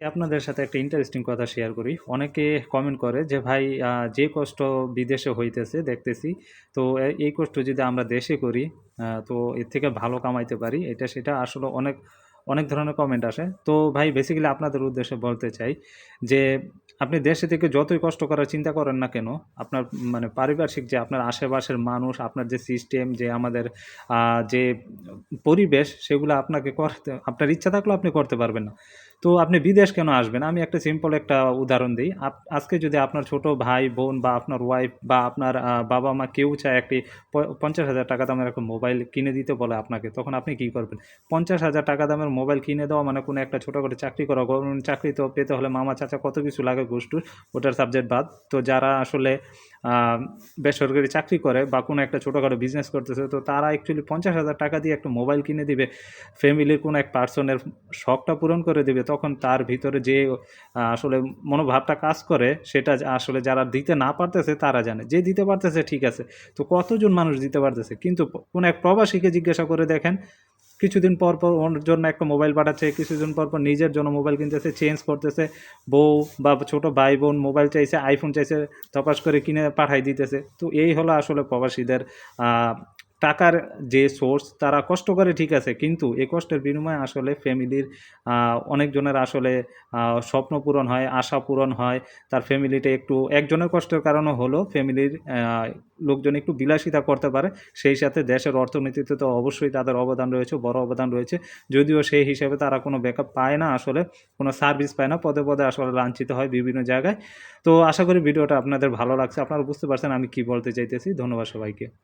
আপনাদের সাথে একটা ইন্টারেস্টিং কথা শেয়ার করি। অনেকে কমেন্ট করে যে, "ভাই যে কষ্ট বিদেশে হইতেছে দেখতেছি, তো এই কষ্ট যদি আমরা দেশে করি, তো এর থেকে ভালো কামাইতে পারি।" এটা সেটা আসলে অনেক, অনেক ধরনের কমেন্ট আসে। তো ভাই বেসিক্যালি আপনাদের উদ্দেশ্যে বলতে চাই যে, আপনি দেশে থেকে যতই কষ্ট করার চিন্তা করেন না কেন, আপনার মানে পারিপার্শ্বিক যে আপনার আশেপাশের মানুষ, আপনার যে সিস্টেম, যে আমাদের যে পরিবেশ সেগুলা আপনাকে করতে আপনার ইচ্ছা থাকলেও আপনি করতে পারবেন না। তো আপনি বিদেশ কেন আসবেন? আমি একটা সিম্পল একটা উদাহরণ দিই আজকে যদি আপনার ছোট ভাই-বোন বা আপনার ওয়াইফ বা আপনার বাবা-মা কেউ চায় একটি প ৳৫০,০০০ দামের একটা মোবাইল কিনে দিতে বলে আপনাকে, তখন আপনি কি করবেন? ৳৫০,০০০ দামের মোবাইল কিনে দেওয়া মানে কোনো একটা ছোটখাটো চাকরি করা। গভর্নমেন্ট চাকরি তো পেতে হলে মামা, চাচা কত কিছু লাগে ঘুষ-টুস, ওটার সাবজেক্ট বাদ। তো যারা আসলে বেসরকারি চাকরি করে বা কোনো একটা ছোটোখাটো বিজনেস করতেছে, তো তারা অ্যাকচুয়ালি ৳৫০,০০০ দিয়ে একটা মোবাইল কিনে দিবে। ফ্যামিলির কোনো এক পার্সনের শখটা পূরণ করে দিবে। তখন তার ভিতরে যে আসলে মনোভাবটা কাজ করে, সেটা আসলে যারা দিতে না পারতেছে তারা জানে। যে দিতে পারতেছে ঠিক আছে। তো কতজন মানুষ দিতে পারতেছে? কিন্তু কোনো এক প্রবাসীকে জিজ্ঞাসা করে দেখেন, কিছুদিন পর, পর ওর জন্য একটা মোবাইল পাঠাচ্ছে, কিছুদিন পর, পর নিজের জন্য মোবাইল কিনতেছে, চেঞ্জ করতেছে। বউ বা ছোট ভাই-বোন মোবাইল চাইছে, আইফোন চাইছে, তপাস করে কিনে পাঠাই দিতেছে। তো এই হলো আসলে প্রবাসীদের টাকার যে সোর্স, তারা কষ্ট করে ঠিক আছে। কিন্তু এ কষ্টের বিনিময়ে আসলে ফ্যামিলির অনেকজনের আসলে স্বপ্ন পূরণ হয়, আশা পূরণ হয়। তার ফ্যামিলিটা একটু একজনের কষ্টের কারণে হলেও ফ্যামিলির লোকজন একটু বিলাসিতা করতে পারে। সেই সাথে দেশের অর্থনীতিতে তো অবশ্যই তাদের অবদান রয়েছে, বড় অবদান রয়েছে। যদিও সেই হিসেবে তারা কোনো ব্যাকআপ পায় না আসলে, কোনো সার্ভিস পায় না। পদে, পদে আসলে লাঞ্ছিত হয় বিভিন্ন জায়গায়। তো আশা করি ভিডিওটা আপনাদের ভালো লাগছে। আপনারা বুঝতে পারছেন আমি কি বলতে চাইতেছি। ধন্যবাদ সবাইকে।